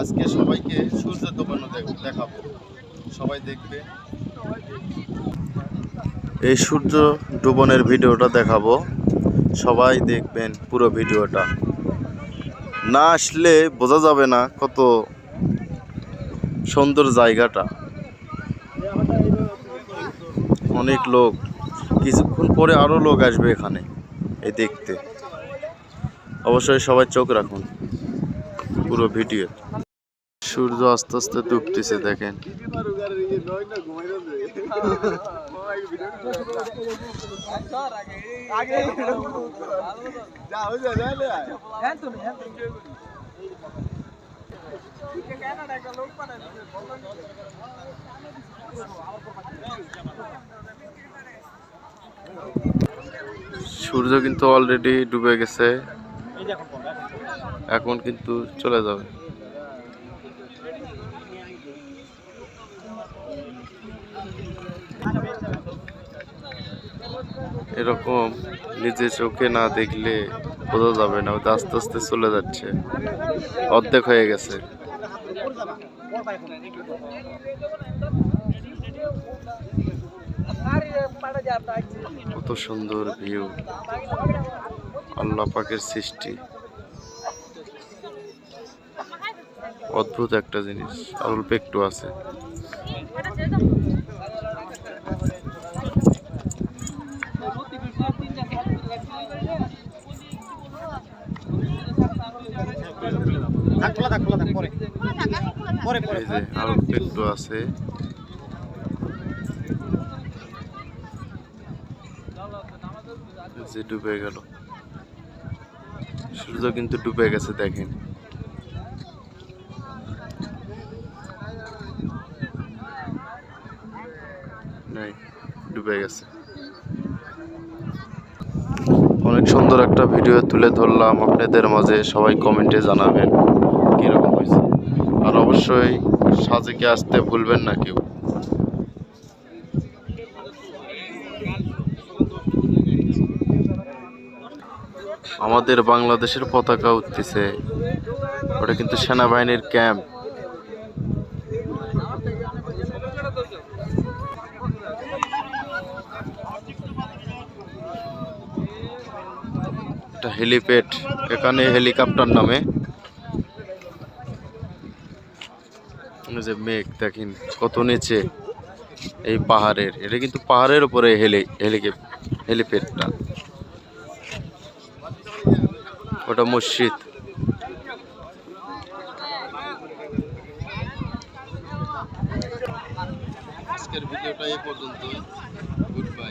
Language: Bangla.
আজকে সবাইকে সূর্য দোকানো দেখাবো। সবাই দেখবে। এই সূর্য ডুবনের ভিডিওটা দেখাবো। সবাই দেখবেন পুরো ভিডিওটা। না আসলে বোঝা যাবে না কত সুন্দর জায়গাটা। অনেক লোক, কিছুক্ষণ পরে আরও লোক আসবে এখানে, এই দেখতে। অবশ্যই সবাই চোখ রাখুন। পুরো ভিডিও। সূর্য আস্তে আস্তে ডুবতেছে দেখেন। সূর্য কিন্তু অলরেডি ডুবে গেছে। এখন কিন্তু চলে যাবে। এরকম নিজে চোখে না দেখলে বোঝা যাবে না, ওটা আস্তে আস্তে চলে যাচ্ছে। অর্ধেক হয়ে গেছে। কত সুন্দর ভিউ আল্লাহ পাকের সৃষ্টি। অদ্ভুত একটা জিনিস। আর অল্প একটু আছে আর অল্প আছে। যে ডুবে গেল। সূর্য কিন্তু ডুবে গেছে, দেখেন। নাই, ডুবে গেছে। অনেক সুন্দর একটা ভিডিও তুলে ধরলাম, আপনাদের মাঝে সবাই কমেন্টে জানাবেন কীরকম হয়েছে। আর অবশ্যই সাজেকে আসতে ভুলবেন না কেউ। আমাদের বাংলাদেশের পতাকা উঠতেছে, ওটা কিন্তু সেনাবাহিনীর ক্যাম্প। একটা হেলিপ্যাড এখানে হেলিকপ্টার নামে। যে মেঘ, দেখেন কত নিচে। এই পাহাড়ের, এটা কিন্তু পাহাড়ের উপরে হেলি হেলিপ্যাডটা ওটা মসজিদ। আজকের ভিডিওটা এই পর্যন্ত গুড বাই